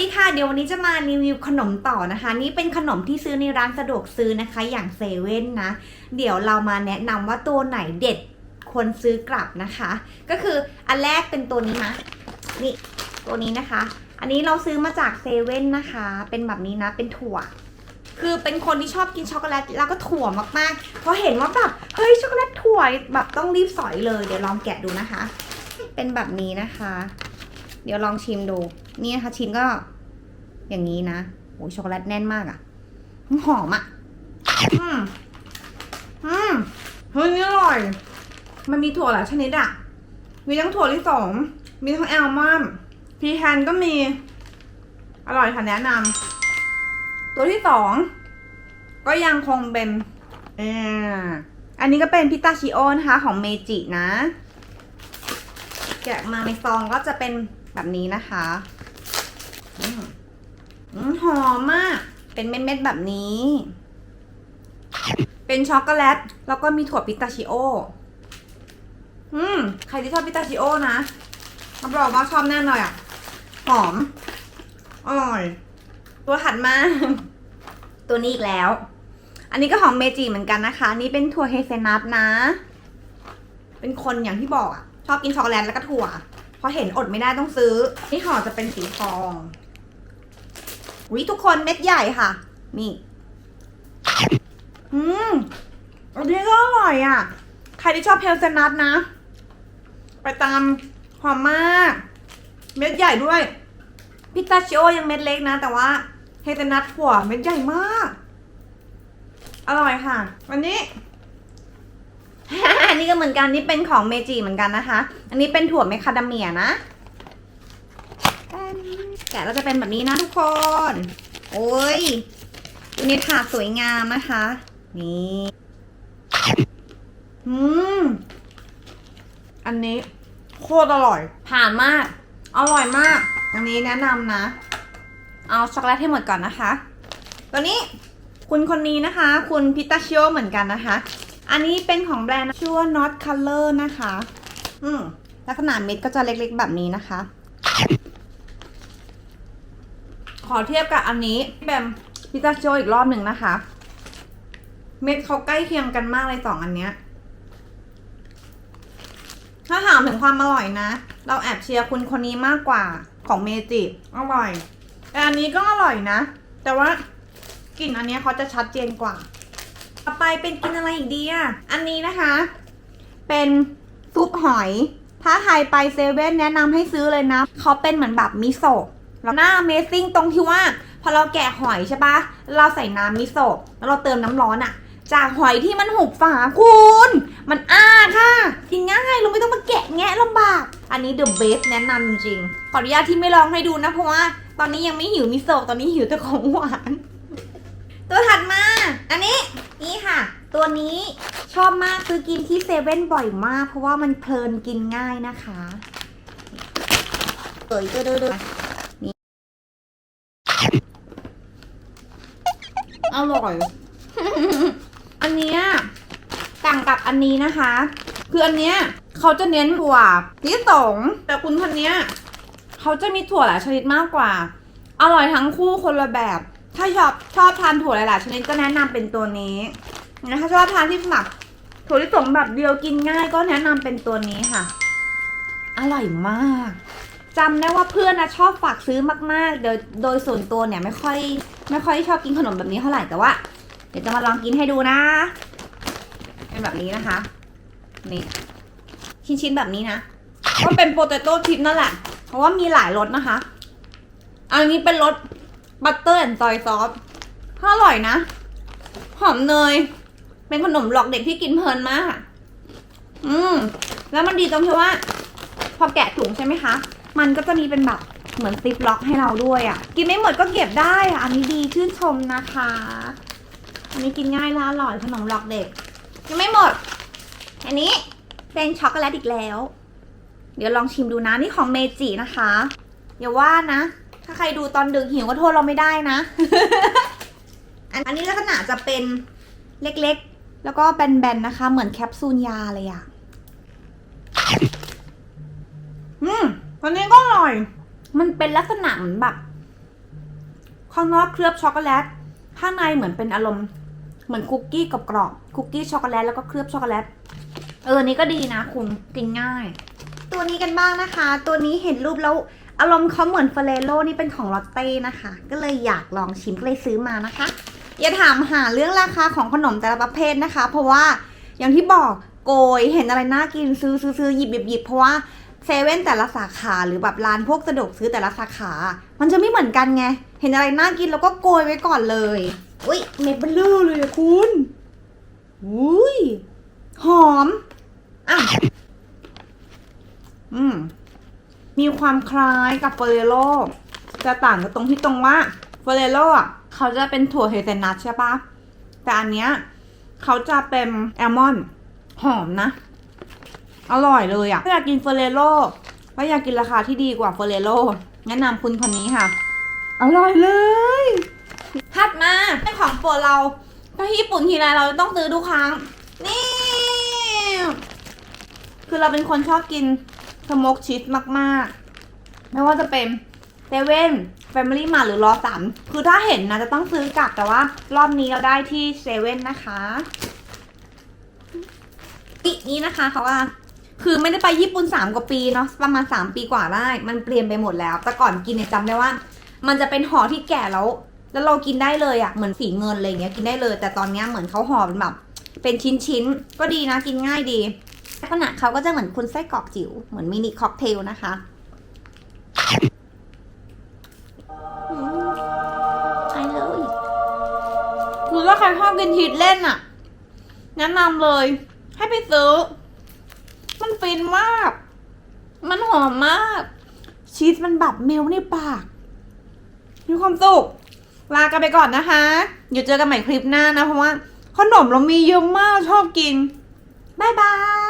ดีค่ะ เดี๋ยววันนี้จะมารีวิวขนมต่อนะคะ นี่เป็นขนมที่ซื้อในร้านสะดวกซื้อนะคะอย่างเซเว่นนะ เดี๋ยวเรามาแนะนำว่าตัวไหนเด็ดควรซื้อกลับนะคะ ก็คืออันแรกเป็นตัวนี้นะนี่ตัวนี้นะคะ อันนี้เราซื้อมาจากเซเว่นนะคะ เป็นแบบนี้นะเป็นถั่ว คือเป็นคนที่ชอบกินช็อกโกแลตแล้วก็ถั่วมากๆเพราะเห็นว่าแบบเฮ้ยช็อกโกแลตถั่วแบบต้องรีบสอยเลย เดี๋ยวลองแกะดูนะคะ เป็นแบบนี้นะคะ เดี๋ยวลองชิมดู นี่นะคะชิ้นก็อย่างนี้นะโอ้ยช็อกโกแลตแน่นมากอะ่ะหอมอะ่ะ อืม อืม เฮ้ยนี่อร่อย มันมีถั่วหลายชนิดอะ่ะ มีทั้งถั่วลิสง มีทั้งแอลมอนด์พีแฮนก็มี อร่อยค่ะแนะนำ ตัวที่สอง ก็ยังคงเป็นเอออันนี้ก็เป็นพิตาชิโอนะคะของเมจินะ แกะมาในซองก็จะเป็น แบบนี้นะคะอืมหอมมาก เป็นเม็ดๆแบบนี้ เป็นช็อกโกแลต แล้วก็มีถั่วพิตาชิโอ อืม ใครที่ชอบพิตาชิโอนะรับรองว่าชอบแน่นอนอะ หอม อร่อย ตัวถัดมา ตัวนี้อีกแล้ว อันนี้ก็ของเมจิเหมือนกันนะคะ นี่เป็นถั่วเฮเซลนัทนะ เป็นคนอย่างที่บอกอะ ชอบกินช็อกโกแลตแล้วก็ถั่ว พอเห็นอดไม่ได้ต้องซื้อ นี่ห่อจะเป็นสีทองวิทุกคนเม็ดใหญ่ค่ะ นี่ อืมอันนี้ก็อร่อยอะ ใครที่ชอบเพลเซนัทนะ ไปตามหอมมาก เม็ดใหญ่ด้วย พิตาชิโอยังเม็ดเล็กนะ แต่ว่าเฮเซนัทถั่วเม็ดใหญ่มาก อร่อยค่ะ วันนี้ นี้ก็เหมือนกันนี่เป็นของเมจิเหมือนกันนะคะ อันนี้เป็นถั่วเมคคาเดเมียนะแกะแล้วจะเป็นแบบนี้นะทุกคน โอ้ยตัวนี้ถาดสวยงามนะคะ นี่อืมอันนี้ โคตรอร่อย ผ่านมาก อร่อยมาก อันนี้แนะนำนะ เอาช็อกโกแลตให้หมดก่อนนะคะ ตัวนี้คุณคนนี้นะคะ คุณพิตาชิโอเหมือนกันนะคะ อันนี้เป็นของแบรนด์ชื่อว่า Not Color นะคะ อืมลักษณะเม็ดก็จะเล็กๆแบบนี้นะคะ ขอเทียบกับอันนี้แบบพิตาชิโออีกรอบหนึ่งนะคะ เม็ดเขาใกล้เคียงกันมากเลยสองอันเนี้ย ถ้าถามถึงความอร่อยนะ เราแอบเชียร์คุณคนนี้มากกว่าของเมจิอร่อย แต่อันนี้ก็อร่อยนะ แต่ว่ากลิ่นอันเนี้ยเขาจะชัดเจนกว่า ต่อไปเป็นกินอะไรอีกดีอะ อันนี้นะคะ เป็นซุปหอย ถ้าใครไปเซเว่นแนะนำให้ซื้อเลยนะ เขาเป็นเหมือนแบบมิโซะแล้วหน้า Amazing ตรงที่ว่า พอเราแกะหอยใช่ปะเราใส่น้ำมิโซะแล้วเราเติมน้ำร้อนอะจากหอยที่มันหุบฝาคุณ มันอ้าค่ะกินง่ายเราไม่ต้องมาแกะแงะลำบาก อันนี้ the best แนะนำจริงขออนุญาตที่ไม่ลองให้ดูนะเพราะว่า ตอนนี้ยังไม่หิวมิโซะตอนนี้หิวแต่ของหวาน ตัวถัดมา อันนี้ ตัวนี้ชอบมากซื้อกินที่เซเว่นบ่อยมาก เพราะว่ามันเพลินกินง่ายนะคะเปิดตัวดูดูนี่อร่อย อันเนี้ยต่างกับอันนี้นะคะ คืออันเนี้ยเขาจะเน้นถั่วลิสงแต่คุณคนเนี้ยเขาจะมีถั่วหลายชนิดมากกว่า อร่อยทั้งคู่คนละแบบ ถ้าชอบชอบทานถั่วหลายๆชนิดก็แนะนำเป็นตัวนี้ นะถ้าชอบทานที่แบบถั่วลิสงแบบเดียวกินง่ายก็แนะนำเป็นตัวนี้ค่ะ อร่อยมากจำได้ว่าเพื่อนนะชอบฝากซื้อมากๆ โดยโดยส่วนตัวเนี่ยไม่ค่อย ไม่ค่อยชอบกินขนมแบบนี้เท่าไหร่แต่ว่า เดี๋ยวจะมาลองกินให้ดูนะ เป็นแบบนี้นะคะ นี่ ชิ้นๆแบบนี้นะก็เป็นโปเตโต้ชิพนั่นแหละ เพราะว่ามีหลายรสนะคะ อันนี้เป็นรสบัตเตอร์แอนด์ซอยซอสอร่อยนะ หอมเนย เป็นขนมหลอกเด็กที่กินเพลินมาก อืม แล้วมันดีตรงที่ว่า พอแกะถุงใช่ไหมคะ มันก็จะมีเป็นแบบเหมือนซิปล็อกให้เราด้วยอะ่ะ กินไม่หมดก็เก็บได้อะอันนี้ดีชื่นชมนะคะ อันนี้กินง่ายและอร่อยขนมหลอกเด็ก ยังไม่หมด อันนี้เป็นช็อกโกแลตอีกแล้ว เดี๋ยวลองชิมดูนะ นี่ของเมจินะคะอย่าว่านะ ถ้าใครดูตอนดึกหิวก็โทษเราไม่ได้นะ อันนี้ลักษณะจะเป็นเล็ก แล้วก็แบนๆนะคะ เหมือนแคปซูลยาเลยอะอืมอันนี้ก็อร่อย มันเป็นลักษณะเหมือนแบบข้างนอกเคลือบช็อกโกแลต ข้างในเหมือนเป็นอารมณ์ เหมือนคุกกี้กับกรอบๆคุกกี้ช็อกโกแลตแล้วก็เคลือบช็อกโกแลต เออ นี่ก็ดีนะคุณกินง่าย ตัวนี้กันบ้างนะคะ ตัวนี้เห็นรูปแล้วอารมณ์เขาเหมือนเฟรโลนี่เป็นของลอตเต้นะคะ ก็เลยอยากลองชิมก็เลยซื้อมานะคะ อย่าถามหาเรื่องราคาของขนมแต่ละประเภทนะคะ เพราะว่าอย่างที่บอกโกยเห็นอะไรน่ากินซื้อซื้อซื้อหยิบหยิบหยิบเพราะว่าเซเว่นแต่ละสาขาหรือแบบร้านพวกสะดวกซื้อแต่ละสาขา มันจะไม่เหมือนกันไง เห็นอะไรน่ากินแล้วก็โกยไว้ก่อนเลย อุ้ยเม็ดเบลเลอร์เลยคุณอุ้ยหอมอะอืม มีความคล้ายกับเฟรโลจะต่างกันตรงที่ตรงว่าเฟรโลอะ เขาจะเป็นถั่วเฮเซลนัทใช่ปะแต่อันเนี้ยเขาจะเป็นแอลมอนด์หอมนะ อร่อยเลยอะถ้าอยากกินเฟรโลก็อยากกินราคาที่ดีกว่าเฟรโลแนะนำคุณคนนี้ค่ะ อร่อยเลยถัดมาเป็นของโปรดเราไปญี่ปุ่นทีไรเราต้องซื้อทุกครั้ง นี่ คือเราเป็นคนชอบกินสโมกชีสมากๆ ไม่ว่าจะเป็นเซเว่น แฟมิลี่มาหรือรอสันคือถ้าเห็นนะจะต้องซื้อกลับแต่ว่ารอบนี้เราได้ที่เซเว่นนะคะปีนี้นะคะเขาว่าคือไม่ได้ไปญี่ปุ่นสามกว่าปีเนาะประมาณสามปีกว่าได้ มันเปลี่ยนไปหมดแล้ว แต่ก่อนกินเนี่ยจำได้ว่า มันจะเป็นห่อที่แก่แล้ว แล้วเรากินได้เลยอะเหมือนสีเงินอะไรเงี้ยกินได้เลย แต่ตอนเนี้ยเหมือนเขาห่อเป็นแบบเป็นชิ้นๆก็ดีนะกินง่ายดีลักษณะเขาก็จะเหมือนคุณไส้กรอกจิ๋วเหมือนมินิค็อกเทลนะคะ กินฮิตเล่นอะแนะนำเลย ให้ไปซื้อ มันฟินมาก มันหอมมาก ชีสมันแบบเมลในปาก มีความสุข ลากันไปก่อนนะคะ เดี๋ยวเจอกันใหม่คลิปหน้านะ เพราะว่าขนมเรามีเยอะมากชอบกิน บ๊ายบาย